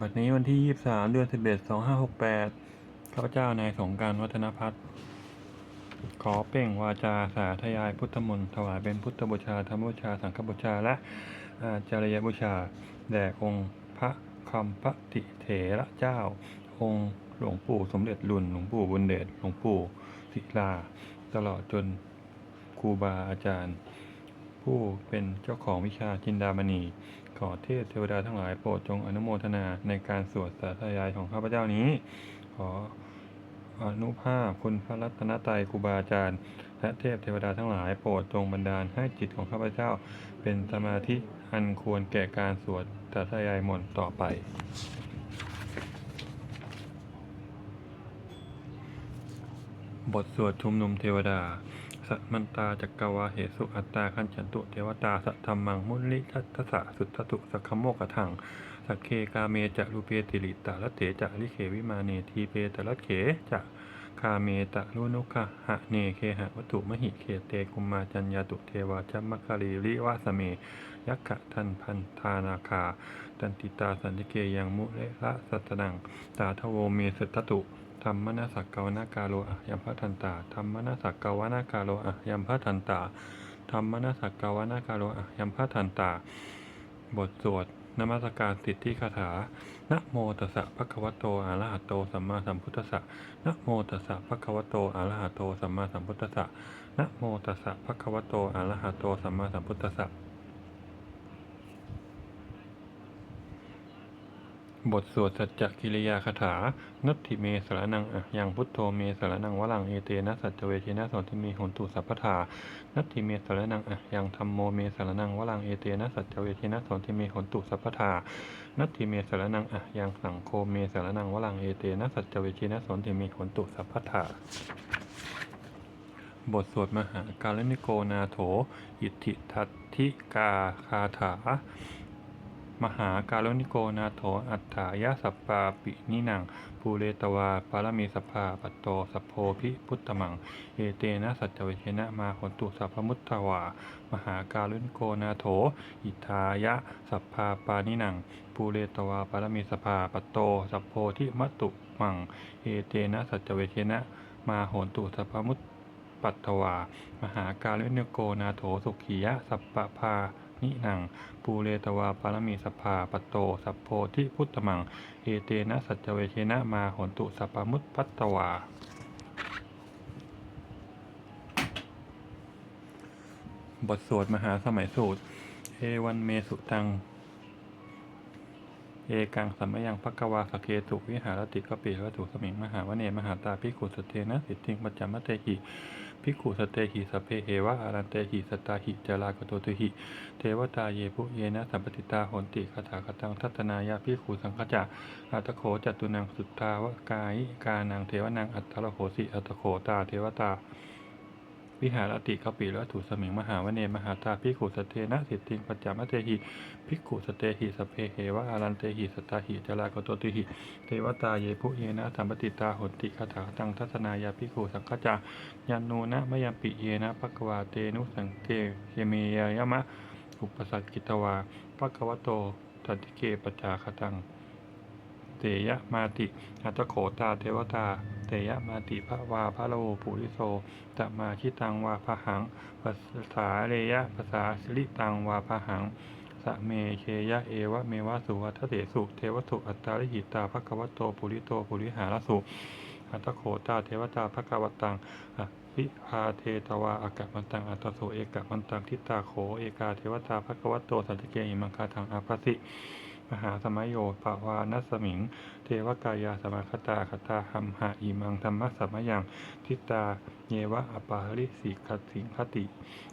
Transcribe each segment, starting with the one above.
บัดนี้วันที่ 23 เดือน 11 2568 ข้าพเจ้านายสงการวัฒนพัฒน์ขอเป่งวาจาสาธยายพุทธมนต์ถวายเป็นพุทธบูชาธรรมบูชา สังฆบูชา และอาจารยบูชา แด่องค์พระคำพระติเถระเจ้า องค์หลวงปู่สมเด็จรุ่น หลวงปู่บุญเดช หลวงปู่ศิลา ตลอดจนครูบาอาจารย์ ผู้เป็นเจ้าของวิชาจินดามณี ขอเทพเทวดาทั้งหลายโปรดจงอนุโมทนาในการสวดสาธยายของข้าพเจ้านี้ ขออนุภาพคุณพระรัตนตรัยครูบาอาจารย์และเทพเทวดาทั้งหลายโปรดจงบันดาลให้จิตของข้าพเจ้า เป็นสมาธิอันควรแก่การสวดสาธยายมนต์ต่อไปบทสวดชุมนุมเทวดา สัมมันตาจักกวาเหสุอัตตาขันจันตุเทวตาสัทธรรมังมุลิทัตสะสุทธตุสักขโมกถังสักเคกาเมจะรูเปติลิตาลเถจะลิเขวิมาเนทีเปตละเขจะคาเมตะลุนุคะหะเนเคหะวัตถุมหิเคเตกุมาจัญญาตุเทวาจัมมะคารีริวาสเม ยักขะทันพันธานาคาตันติตาสันติเกยังมุเลละสัตนังตาทโวเมสุทธตุ ธรรมนาสักกวนากาโลอะยัมพะทันตาธรรมนาสักกวนากาโลอะยัมพะทันตาธรรมนาสักกวนากาโลอะยัมพะทันตา บทสวดนมัสการสิทธิคาถา นะโมตัสสะภะคะวะโตอะระหะโตสัมมาสัมพุทธัสสะ นะโมตัสสะภะคะวะโตอะระหะโตสัมมาสัมพุทธัสสะ นะโมตัสสะภะคะวะโตอะระหะโตสัมมาสัมพุทธัสสะ บทสวดสัจจกิริยาคาถา นัตถิเมสรนังอะยังพุทโธเมสรนังวลังเอเตนะสัจจเวทินะสนทิเมหนตุสัพพทานัตถิเมสรนังอะยังธรรมโมเมสรนังวลังเอเตนะสัจจเวทินะสนทิเมหนตุสัพพทานัตถิเมสรนังอะยังสังโฆเมสรนังวลังเอเตนะสัจจเวทินะสนทิเมหนตุสัพพทาบทสวดมหาการนิโกนาโถ อิทธิทัตถิกาคาถา มหาการนิโกนาโถอัฏฐายะสัปปาปินิหนังภูเรตวาปารมีสภาปัตโตสัพโพพิพุตตมัง เอเตนะสัจจเวเชนะมาขนตุสัพพมุตตวา มหาการนิโกนาโถ อิทายะสัพพาปานิหนังภูเรตวาปารมีสภาปัตโตสัพโพธิมัตุมัง เอเตนะสัจจเวเชนะมาโหนตุสัพพมุตปัตถวา มหาการินโกนาโถสุขียะสัพพา นิหนังปูเรตวาปารมีสภาปโต สัพโพธิพุทธมัง เอเตนะสัจเวเชนะมาหนตุสัพมุตปัตตวาบทสวดมหาสมัยสูตร เอวันเมสุตัง เอกังสัมยังพักวาสเคตุวิหารติกปิวัตุสมิงมหาวเนมหาตาภิขุสเตนะสิทธิงปัจจมเตหิ ภิกขุสเตหิสพเพเหวะอารันเตหิสตาหิจารากโตตุหิ เทวตาเยปุเยนะสัมปติตาโหนติคาถาคตังทัตนายาภิกขุสังฆจะอัตโขจตุนังสุตตาวกายกานังเทวนังอัตตะโหสิอัตโขตาเทวตา วิหารติกปิและถูสมิงมหาวเนมหาตาภิขุสเตนะสิทธิงปัจจามเตหิภิขุสเตหิสเพเหวะอารันเตหิสตาหิจารากโตติหิเทวตาเยพุเยนะธรรมติตาหนติคาถาตังทัศนายาภิขุสังฆจายันโนนะมยัมปิเยนะภควาเตนุสังเกเยเมยยมะอุปสัตกิตวาภควโตตันติเกปจาคตังเตยะมาติอัตโขตาเทวตา เตยมาติพระวาพระโลปุริโสตมาชิตังวาพหังภาษาเรยะภาษาสิริตังวาพหังสะเมเคยะเอวะเมวะสุวัฏเถสุเทวสุอัตตาริหิตาภควัตโตปุริโตปุริหารสุอัตโขตาเทวตาภควัตังอภิพาเทตวาอากะมันตังอัตตโสเอกะมันตังทิตาโขเอกาเทวตาภควัตโตสันติเกอิมังคาทังอาภัสสิ มหาสมัยโยปวานัสมิง เทวกายาสมาคตาคตาหัมหะอิมังธรรมะสมยัง ทิตาเยวะอปาริสิกสิงคติ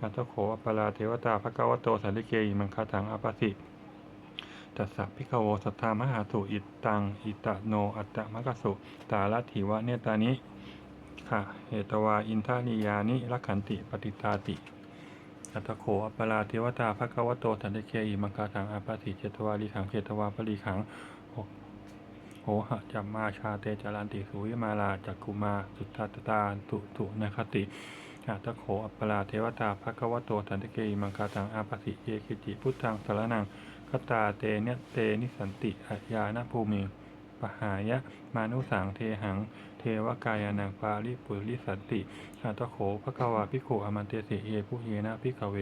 อัตโขอปลาเทวตาภะคะวโตสันติเกอิมังคาทังอาปัสสิตัสสะพิกโวสัทธามหาสุอิตตัง อิตะโน อัตตมะกสุตาลัทธิวะเนตานิค่ะเหตวาอินทานิยานิรักขันติปฏิตาติ อัตโขอปราเทวตาภะคะวโตสันติเกอิมังคาทังอาปาสิเจตวาลีขังเจตวาปลีขังโหโหหะจัมมาชาเตจารันติสุวิมาลาจักกุมาสุทธัตตาตุตุนคติอัตโขอปราเทวตาภะคะวโตสันติเกอิมังคาทังอาปาสิเยคิจิพุทธังสารนังกตาเตเนเตนิสันติอาญาณภูมิปหายะมานุสังเทหัง วกายานังปาริปุริสันติอาตโขภะควาภิกขุอมันเตสิเยผู้เยนะภิกเว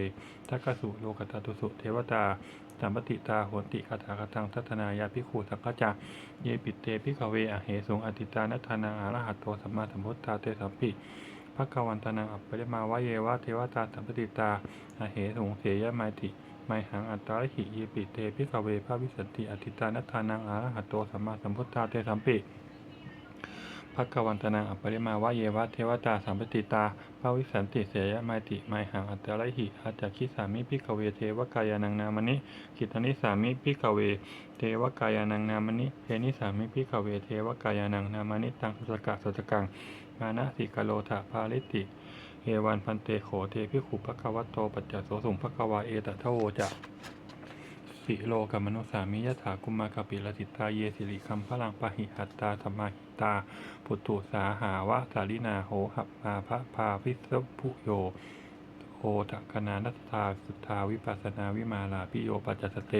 ทักขสุโลกตตุสุเทวตาสัมปติตาโหติคาถาคตังทัตนายาภิกขุสังฆจักเยปิเตภิกเวอะเหสุงอติตานัทานาอารหัตโตสัมมาสัมพุทธาเตสัมปิภควันตนังอัปปริมาวะเยวะเทวตาสัมปติตาอะเหสุงเสยะไมติไมหังอัตตาหิเยปิเตภิกเวภาวิสันติอติตานัทานังอารหัตโตสัมมาสัมพุทธาเตสัมปิ พักกวันตนังอัปริมาวะเยวะเทวตาสัมปติตาภาวิสันติเสยไมติไมหังอัตตะไรหิอาจาคิสามิพิกเวเทวกายานังนามนิกิตนิสามิพิกเว เทวกายานังนามนิเทนิสามิพิกเวเทวกายานังนามนิตังสุตกะสุตกังมานะสิกโลทะพาลิติเอวันพันเตโขเทพิขุภควตโตปัจจโสสุงภควาเอตทะโวจะ สิโลกัมมนุสามิยถากุมากปิลสิตาเยสิริคัมพลังปะหิหัตตาธรรมาหิตา ปุตตุสาหาวะสาลินาโหหัปมาพระพาพิสพุโยโหตะคณานัตตาสุทธาวิปัสนาวิมาลาพิโยปัจจสเต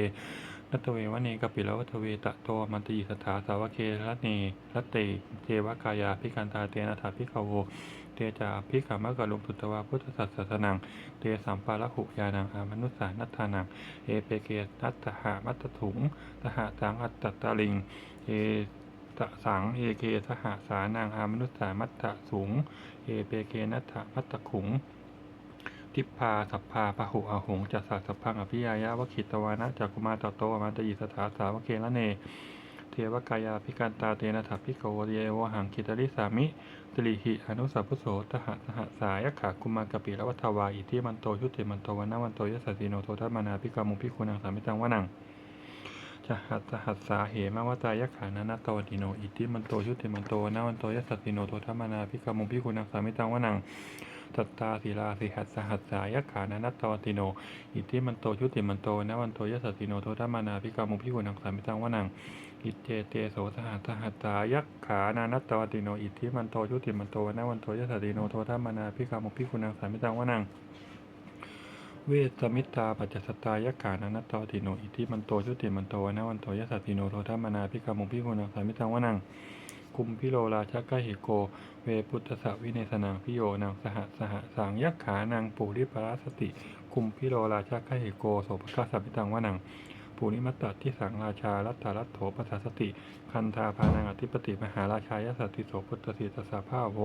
นัตเววเนกปิลวัตเวตะโตมันตยิสถาสาวเคระเนรเตเทวกายาพิกันตาเตนะถาพิขโว เตจาพิขามะกะลุมตุตวาพุทธสัสสนัง เตสัมปาละหุยานังอามนุสสานัตถานัง เอเปเกนัตถหามัตถุงสหสังอัตตตะลิง เอตะสังเอเกสหสานังอามนุสสามัตตสูง เอเปเกนัตมัตตขุงทิพพาสัพพาพหุอาหงจัสสะสัพพังอภิยายะวคิตวานะจักกุมารตโตอมันตยิสถาสาวเคละเน เทวกายาพิการตาเตนะถัพพิโกเยวหังคิตริสามิ ตริหิอนุสัพพุโสตหะสหสายขากุมารกปิละวัฏวาอิทิมันโตยุติมันโตวันนาวันโตยสสติโนโททัมานาพิกามุพิคุนังสามิตังวะนังจหัสสหัสสาเหมาวตายขานานาตวติโนอิติมันโตยุติมันโตวันนาวันโตยสสติโนโททัมานาพิกามุพิคุนังสามิตังวะนังสัตตาศิลาสิหัสสหัสสายขานานัตตวติโน อิติมันโตยุติมันโตนะวันโตยสสติโนโทธมานาพิกามุพิกุนังสามิตังวะนัง อิเจเตโสสหัสหัสสายักขานานัตตวติโน อิทิมันโตยุติมันโตนะวันโตยสสติโนโทธมนาพิกามุพิกุนังสามิตังวะนัง เวสมิตาปัจจสตายักขานานัตตวติโน อิทิมันโตยุติมันโตนะวันโตยสสติโนโทธมนาพิกามุพิกุนังสามิตังวะนังคุมพิโลราชกะหิโก เวปุตตสะวิเนสนังพิโยนางสหสหสังยักขานางปุริปราสติ คุมพิโลราชกะหิโกโสภคสัมพิตังวะนัง ปุริมัตตที่สังราชารัตตารัตโถปัสสติ คันธาพานังอธิปติมหาราชายสัตติโสพุทธสีตสาภาโว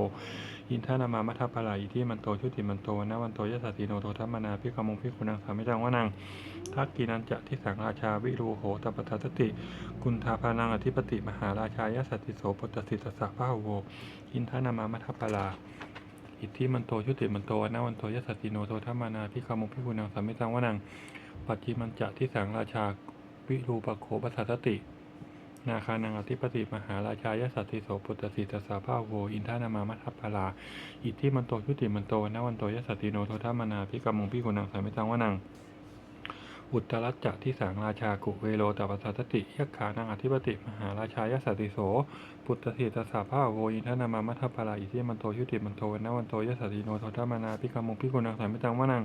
อินทานามามัทพลาอิที่มันโตชุติมันโตนะวันโตยสัตติโนโททัมมนาพิกมงพิกุนังสามิตังวนังทักกินันจะที่สังราชาวิรูโหตปัสสติ กุณฑาพานังอธิปติมหาราชายสัตติโสปุตตสิตสสะพาโวอินทานามามัทปลาอิทธิมันโตชุติมันโตนะวันโตยสัตติโนโทธรรมนาพิคมุพิกุนังสัมมิตังวนัง ปัจจิมันจะที่สังราชาวิรูปโขปัสสัตติ นาคานังอธิปติมหาราชายสัตติโสปุตตสิตสสะพาโวอินทานามามัทปลา อิทธิมันโตชุติมันโตนวันโตยสัตติโนโทธรรมานาพิคามุพิกุนังสัมมิตังวะนังอุตรัจจะที่สังราชากุเวโรตปัสสัตติยักขานังอธิปติมหาราชายสัตติโส ปุตตสีตสาภาโวอินทนามามัทปาราอิทิมันโตยุติมันโตนวันโตยสัตติโนโทธามานาพิกามุพิกุนังสามิตังวะนัง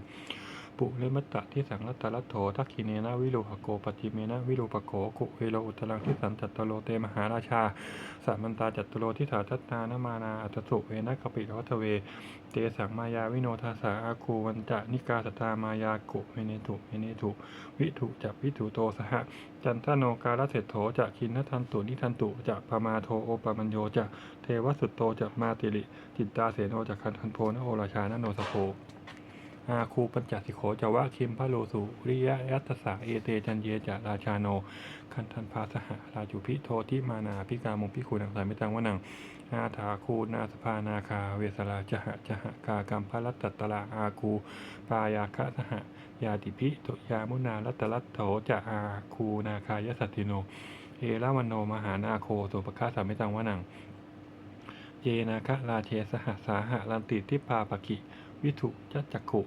ปุเรมัตตะที่สังรัตตรัตโถทักขิเนนะวิโลหโกปจิเมนะวิโลปโขกุเวโรอุตตรังที่สันจัตตโลเตมหาราชาสัมมันตาจัตตโลที่สาทัตตานมานาอัตสุเวนะกปิวัตเว เตสังมายาวิโนทาสาอาคูวันจะนิกาสตามายากุเมเนตุเมเนตุวิถุจักวิถุโตสหจันทโนการเศรษโถจะคินนทันตุนิทันตุจะพมาโทโอปมัญโยจะเทวสุตโตจะมาติลิจิตตาเสโนจะคันทันโพนโอราชานโนสโพ อาคูปัญจสิโขจะวะคิมพะโลสุริยะยัตสาเอเตจันเยจะราชาโน คันทันพาสหราจุพิโททิมานาพิกามุพิคูนังสายมิตังวะนังอาถาคูนาสภานาคาเวสลาจหะจหะกากัมพะรัตตลาอาคูปายาคะสหะยาติพิตุยามุนารัตลัตโถจะอาคูนาคายสัตติโน เอราวันโนมหานาโคสุปคาสามิตังวะนังเยนาคะราเชสหสาหะลันติทิพาปกิ วิถุจัจจกขุ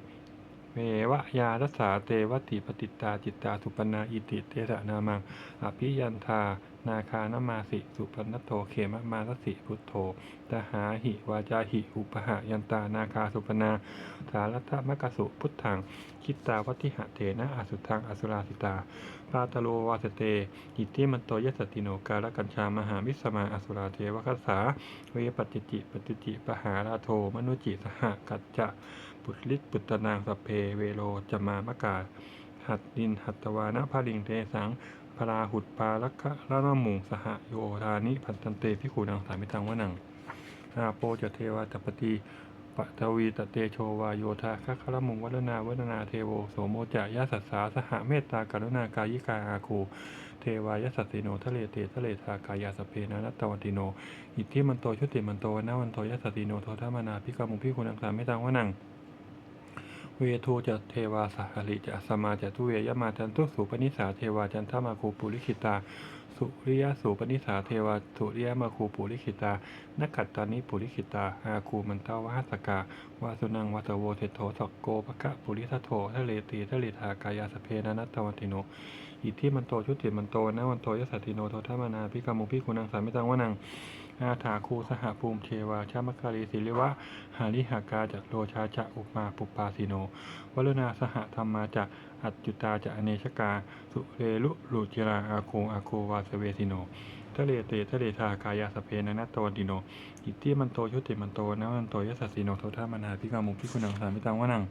เววะยารัสสาเตวติปฏิตาจิตตาสุปนาอิติเตสะนามังอภิยันธานาคานมาสิสุปนัโทเขมมาลสิพุทโธตหาหิวาจาหิอุปหะยันตานาคาสุปนาสารัตมกสุพุทธังคิตาวัติหะเถนะอสุทังอสุราสิตาปาตโลวาสเตอิติมันโตยสสติโนกาลกัญชามหาวิสมาอสุราเทวคัสสาเวปัจจิจิปฏิจิปหาราโทมนุจิสหกัจจะ ปุตลิตปุตนางสเพเวโรจมามกาหัดดินหัตตวานะพาลิงเทสังพราหุดปาลักขะละนมุงสหโยธานิพันตันเตพิขูนังสามิตังวะนังอาโปจเทวาตปฏิปะทวีตเตโชวาโยธาคัคละมุงวัฒนาวัฒนาเทโวโสโมจะยะสัสสาสหเมตตากรุณากายิกาอาคูเทวายสัสสิโนทะเลเตทะเลทากายาสเพนะนัตตวันติโน อิทธิมันโตชุติมันโตนะวันโตยสัสสิโนโทธามานาพิกามุพิคุณังสามิตังวะนัง เวทูจะเทวาสหริจะสมาจะทุเวยมาจันทุสุปนิสาเทวาจันทมาคูปุริคิตา สุริยสุปนิสาเทวาสุริยมาคูปุริคิตานักขัตตานิปุริคิตาอาคูมันตาวหัสกาวาสุนังวัตโวเทโทสกโกปะกะปุริทัโททะเลตีทะเลทากายาสเพนะนัตตวันติโนอิทธิมันโตชุติมันโตนะวันโตยสัสติโนโทธามนาพิกามุพิคุนังสามิตังวะนัง อาถาคูสหภูมิเทวาชามคารีศิริวะ หาริหากาจักโลชาจะอุปมาปุปปาสิโนวรุณาสหธรรมาจะอัจจุตาจะอเนชกา สุเรลุลุจิราอาโคอาโควาสเวสิโนทะเลเตทะเลทากายาสเพนะนัตตวันติโน อิทธิมันโตชุติมันโตนะมันโตยัสสิโนโทธามานาพิกามุพิคุนังสามิตังวะนัง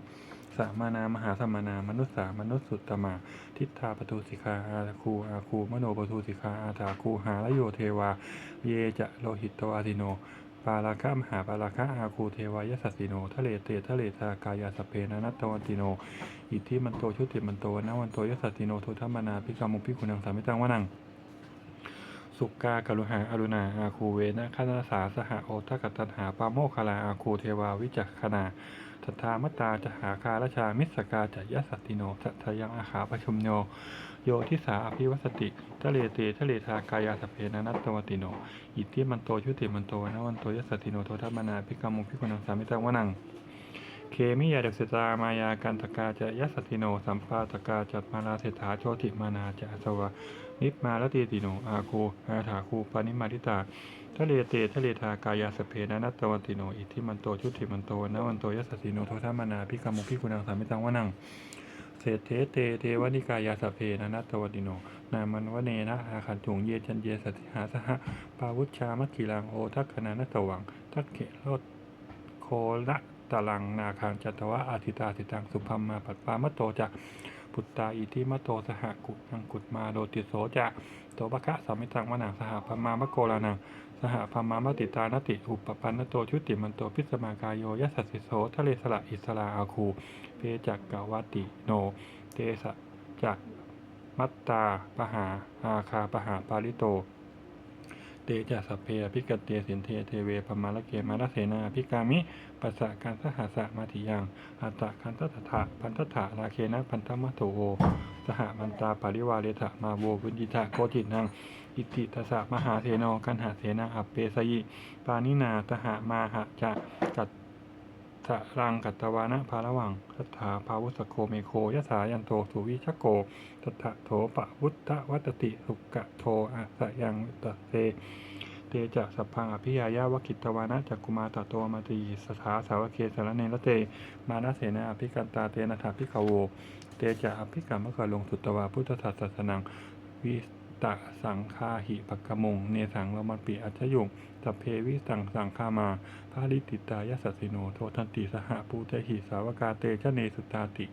สามานามหาสมานามนุษสามนุษสุตตมา ทิฏฐาปทุสิกาอาคูอาคูมโนปทุสิกาอาถาคูหาลโยเทวา เยจะโลหิตโตอาติโนปาราคะมหาปาราคะอาคูเทวายสัสสิโนทะเลเตทะเลทากายาสเพนะนัตตวันติโน อิทธิมันโตชุติมันโตนะวันโตยสัสสิโนโทธรรมนาพิกามุพิคุนังสามิตังวะนัง สุกากรุหาอรุณาอาคูเวนะคณาสาสหโอทกตันหาปาโมคลาอาคูเทวาวิจักขณาทัตถามตาจะหาคาราชามิสกาจะยะสัตติโนสัทยังอาขาปชุมโยโยทิสาอภิวัสติทะเลเตทะเลทากายาสเพนะนัตตวติโน อิทธิมันโตชุติมันโตนะวันโตยสัตติโนโทธมนาพิกามุพิกุนังสามิตังวะนังเคมิยาเดสตามายากันตกาจะยสสติโน สัมปาตกาจัตมานาเศรษฐาโชติมานาจะอสวะ นิพมาลตีติโน อาโคอาถาคูปานิมาทิตาทะเลเตทะเลทากายาสเพนะนัตตวันติโน อิทิมันโตชุติมันโตนะวันโตยัสสติโนโทธรมนาพิกามุพิกุนังสามิตังวะนังเศรษเทเตเทวนิกายาสเพนะนัตตวันติโน นามันวเนนะอาขันถุงเยจันเยสติหาสหะปาวุชามัคคิลังโอทักขณานัตวัง ทักเขโลดโคละตะลังนาคางจัตวะอาทิตาติตังสุพัมมาปัตปามะโตจะ พุตตาอิทิมโตสหกุนังกุตมาโดติโสจะโตปะคะสามิตังวนังสหพมมามะโกลานังสหพมมามติตานติอุปปันนโตชุติมันโตพิสมากายโยยัสสสิโสทะเลสละอิสลาอาคูเพจักกาวติโน เตสะจักมัตตาปหาอาคาปหาปาริโต เตจะสัพเพอภิกตเตสินเทเทเวปมาลเกมาลเสนาภิกามิปัสสะการสหัสะมาทิยังอัตตะคันตถะพันตถะราเคนะพันธมัตโตโสหมันตาปริวาเรถะมาโวพุญญิตะโกจินังอิติตสะมหาเทโนกันหาเสนาอัปเปสยิปานินาตหะมาหะจะกัต สะรังกัตวานะภาระวังสัทธาภาวุสโคเมโคยะสายันโตสุวิชโกตัทธะโถปะวุตตะวัตติสุกะโทอะสะยังตะเตเตจะสัพพังอภิยายาวกิตวานะจักกุมาตโตมาตีสถาสาวเคสารเนลเต มานาเสนาอภิกันตาเตนะถาภิกขโว เตจะอภิกรรมะกะลงสุตตวาพุทธศาสนังวิ ตะสังคาหิปักกมง เนสังลมัปิอัจฉยุงสัพเพวิสังสังคามาพาลิติตายสสสิโนโททันติสหปูเตหิสาวกาเตชะเนสุตาติ